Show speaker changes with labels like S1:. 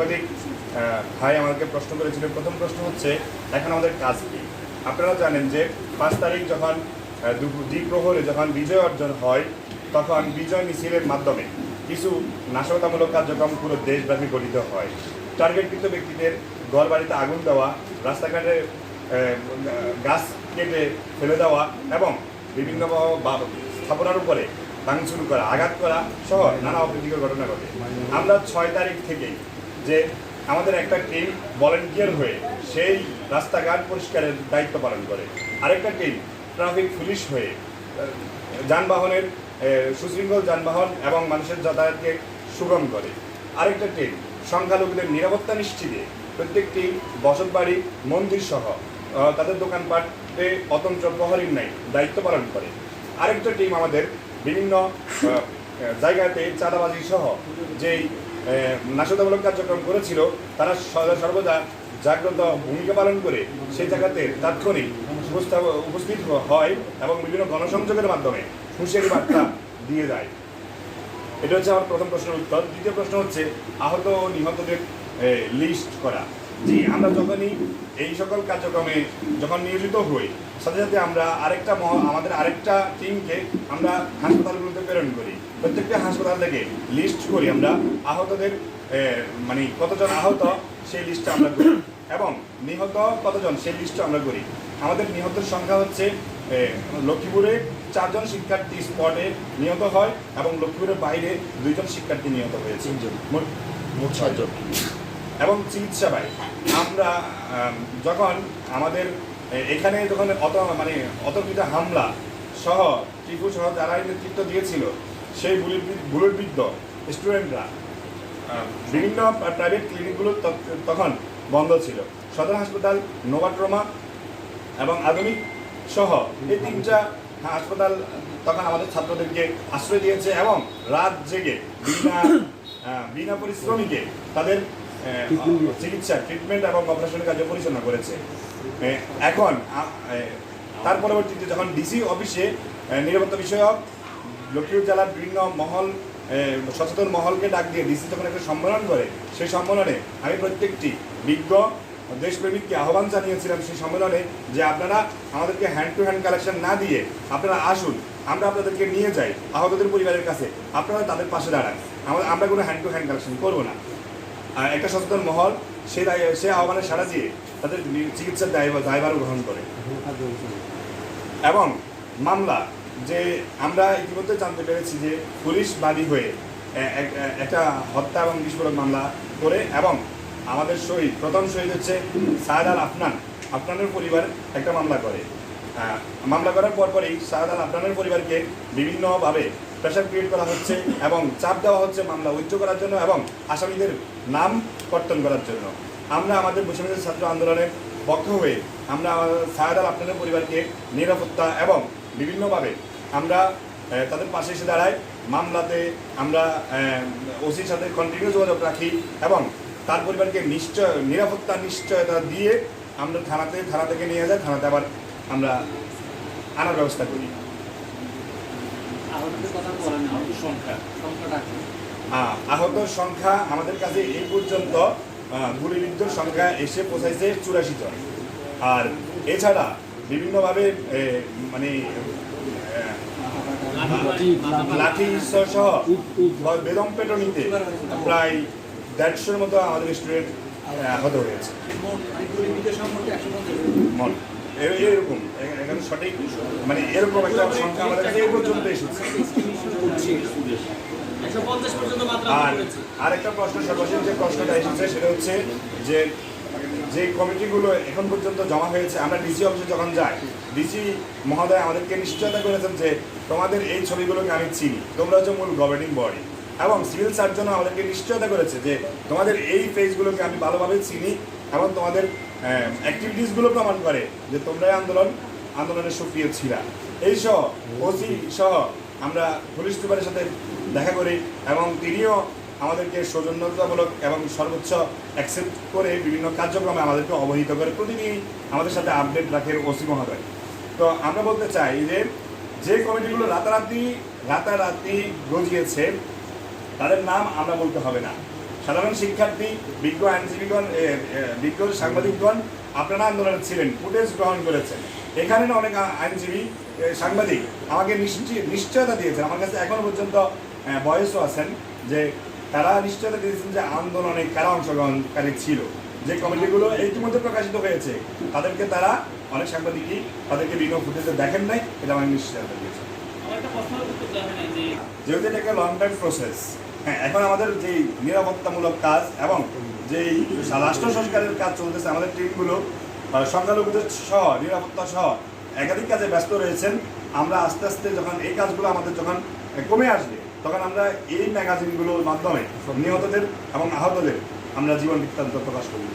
S1: সাংবাদিক ভাই আমাকে প্রশ্ন করেছিল। প্রথম প্রশ্ন হচ্ছে, এখন আমাদের কাজ কি? আপনারা জানেন যে পাঁচ তারিখ যখন দ্বিপ্রহরে যখন বিজয় অর্জন হয়, তখন বিজয় মিছিলের মাধ্যমে কিছু নাশকতামূলক কার্যক্রম পুরো দেশব্যাপী গঠিত হয়। টার্গেটকৃত ব্যক্তিদের ঘর বাড়িতে আগুন দেওয়া, রাস্তাঘাটে গাছ কেটে ফেলে দেওয়া এবং বিভিন্ন স্থাপনার উপরে ভাঙচুর করা, আঘাত করা সহ নানা অপ্রীতিকর ঘটনা ঘটে। আমরা ছয় তারিখ থেকেই যে আমাদের একটা টিম ভলেন্টিয়ার হয়ে সেই রাস্তাঘাট পরিষ্কারের দায়িত্ব পালন করে। আরেকটা টিম ট্রাফিক পুলিশ হয়ে যানবাহনের সুশৃঙ্খল যানবাহন এবং মানুষের যাতায়াতকে সুগম করে। আরেকটা টিম সংখ্যালঘুদের নিরাপত্তা নিশ্চিতে প্রত্যেকটি বসতবাড়ি, মন্দির সহ তাদের দোকানপাটে অতন্ত্র প্রহরীর নাই দায়িত্ব পালন করে। আরেকটা টিম আমাদের বিভিন্ন জায়গাতে চাঁদাবাজি সহ যেই আহ, নাশকতামূলক কার্যক্রম করেছিল তারা সর্বদা জাগ্রত ভূমিকা পালন করে সেই জায়গাতে তাৎক্ষণিক উপস্থিত হয় এবং বিভিন্ন গণসংযোগের মাধ্যমে হুঁশিয়ারি বার্তা দিয়ে যায়। এটা হচ্ছে আমার প্রথম প্রশ্নের উত্তর। দ্বিতীয় প্রশ্ন হচ্ছে আহত ও নিহতদের লিস্ট করা। জি আমরা যখনই এই সকল কার্যক্রমে যখন নিয়োজিত হই সাথে সাথে আমরা আরেকটা মহ- আমাদের আরেকটা টিমকে আমরা হাসপাতালগুলোতে প্রেরণ করি। প্রত্যেকটা হাসপাতাল থেকে লিস্ট করি আমরা আহতদের মানে কতজন আহত সেই লিস্টটা আমরা করি এবং নিহত কতজন সেই লিস্টটা আমরা করি। আমাদের নিহতের সংখ্যা হচ্ছে লক্ষ্মীপুরে চারজন শিক্ষার্থী স্পটে নিহত হয় এবং লক্ষ্মীপুরের বাইরে দুইজন শিক্ষার্থী নিহত হয়েছে। মোট মোট ছয়জন। এবং চিকিৎসা পাই আমরা যখন আমাদের এখানে যখন অত মানে অতর্কিত হামলা সহ, টিপু সহ যারাই নেতৃত্ব দিয়েছিল, সেই বুলেট বুলেটবিদ্ধ স্টুডেন্টরা বিভিন্ন প্রাইভেট ক্লিনিকগুলো তখন বন্ধ ছিল। সদর হাসপাতাল, নোভাট্রমা এবং আধুনিক সহ এই তিনটা হাসপাতাল তখন আমাদের ছাত্রদেরকে আশ্রয় দিয়েছে এবং রাত জেগে বিনা বিনা পরিশ্রমিকে তাদের চিকিৎসা ট্রিটমেন্ট এবং অপারেশন কার্য পরিচালনা করেছে। এখন তার পরবর্তীতে যখন ডিসি অফিসে নিরাপত্তা বিষয়ক লক্ষ্মীপুর জেলার বিভিন্ন মহল সচেতন মহলকে ডাক দিয়ে ডিসি যখন একটা সম্মেলন করে সেই সম্মেলনে আমি প্রত্যেকটি বিজ্ঞ দেশপ্রেমিককে আহ্বান জানিয়েছিলাম সেই সম্মেলনে যে আপনারা আমাদেরকে হ্যান্ড টু হ্যান্ড কালেকশন না দিয়ে আপনারা আসুন আমরা আপনাদেরকে নিয়ে যাই আহতদের পরিবারের কাছে আপনারা তাদের পাশে দাঁড়ান। আমরা কোনো হ্যান্ড টু হ্যান্ড কালেকশন করব না। একটা সচেতন মহল সে সে আহ্বানে সাড়া দিয়ে তাদের চিকিৎসার দায়ভার দায়ভারও গ্রহণ করে। এবং মামলা, যে আমরা ইতিমধ্যে জানতে পেরেছি যে পুলিশ বাদী হয়ে এক- একটা হত্যা এবং বিস্ফোরক মামলা করে এবং আমাদের শহীদ, প্রথম শহীদ হচ্ছে সায়দ আল আফনান। আফনানের পরিবার একটা মামলা করে। মামলা করার পরপরই সায়দ আল আফনানের পরিবারকে বিভিন্নভাবে প্রেশার ক্রিয়েট করা হচ্ছে এবং চাপ দেওয়া হচ্ছে মামলা উচ্চ করার জন্য এবং আসামিদের নাম কর্তন করার জন্য। আমরা আমাদের বৈষম্যদের ছাত্র আন্দোলনের পক্ষ হয়ে আমরা, সায়দ আল আপনাদের পরিবারকে নিরাপত্তা এবং বিভিন্নভাবে আমরা তাদের পাশে এসে দাঁড়াই, মামলাতে আমরা ওসির সাথে কন্টিনিউ যোগাযোগ রাখি এবং তার পরিবারকে নিশ্চয়, নিরাপত্তা নিশ্চয়তা দিয়ে আমরা থানাতে, থানা থেকে নিয়ে যাই, থানাতে আবার আমরা আনার ব্যবস্থা করি
S2: আহতদের কথা বলেন আহত সংখ্যা সংখ্যাটা কি?
S1: আহ, আহতর সংখ্যা আমাদের কাছে এই পর্যন্ত গুলিবিদ্ধর সংখ্যা এসে পৌঁছাইছে চুরাশি জন। আর এছাড়া বিভিন্নভাবে মানে লাঠি সহ বেদম পেটনিতে প্রায় দেড়শোর মতো আমাদের স্টুডেন্ট আহত হয়েছে। এরকম এখানে সঠিক মানে এরকম একটা সংখ্যা আমাদের এই পর্যন্ত এসেছে। আর আরেকটা প্রশ্ন, সর্বশেষ যে প্রশ্নটা এসেছে, সেটা হচ্ছে যে যে কমিটিগুলো এখন পর্যন্ত জমা হয়েছে, আমরা ডিসি অফিসে যখন যাই ডিসি মহোদয় আমাদেরকে নিশ্চয়তা করেছেন যে, তোমাদের এই ছবিগুলোকে আমি চিনি, তোমরা হচ্ছে মূল গভর্নিং বডি এবং সিভিল সার্জনও আমাদেরকে নিশ্চয়তা করেছে যে, তোমাদের এই ফেজগুলোকে আমি ভালোভাবে চিনি, এবং তোমাদের অ্যাক্টিভিটিসগুলো প্রমাণ করে যে তোমরাই আন্দোলন, আন্দোলনের সক্রিয় ছিলা। এই সহ, ওসি সহ আমরা পুলিশ সুপারের সাথে দেখা করি এবং তিনিও আমাদেরকে সৌজন্যতামূলক এবং সর্বোচ্চ অ্যাকসেপ্ট করে বিভিন্ন কার্যক্রমে আমাদেরকে অবহিত করে প্রতিদিন আমাদের সাথে আপডেট রাখেন ওসি মহোদয়। তো আমরা বলতে চাই যে যে কমিটিগুলো রাতারাতি রাতারাতি গজিয়েছে, তাদের নাম আমরা বলতে হবে না। সাধারণ শিক্ষার্থী বিজ্ঞ আইনজীবীগণ বিজ্ঞ সাংবাদিকগণ আপনারা আন্দোলনে ছিলেন ফুটেজ গ্রহণ করেছেন। এখানে অনেক আইনজীবী সাংবাদিক আমাকে নিশ্চি- নিশ্চয়তা দিয়েছেন। আমার কাছে এখনও পর্যন্ত বয়সও আছেন যে তারা নিশ্চয়তা দিয়েছেন যে আন্দোলনে কারা অংশগ্রহণকারী ছিল। যে কমিটিগুলো ইতিমধ্যে প্রকাশিত হয়েছে তাদেরকে তারা অনেক সাংবাদিকই তাদেরকে বিভিন্ন ফুটেজে দেখেন নাই এটা আমার নিশ্চয়তা দিয়েছে যেহেতু এটা একটা লং টাইম প্রসেস হ্যাঁ এখন আমাদের যেই নিরাপত্তামূলক কাজ এবং যেই রাষ্ট্র সংস্কারের কাজ চলতেছে, আমাদের টিমগুলো সংখ্যালঘুদের সহ, নিরাপত্তা সহ একাধিক কাজে ব্যস্ত রয়েছেন। আমরা আস্তে আস্তে যখন এই কাজগুলো আমাদের যখন কমে আসবে, তখন আমরা এই ম্যাগাজিনগুলোর মাধ্যমে নিহতদের এবং আহতদের আমরা জীবন বৃত্তান্ত প্রকাশ করব।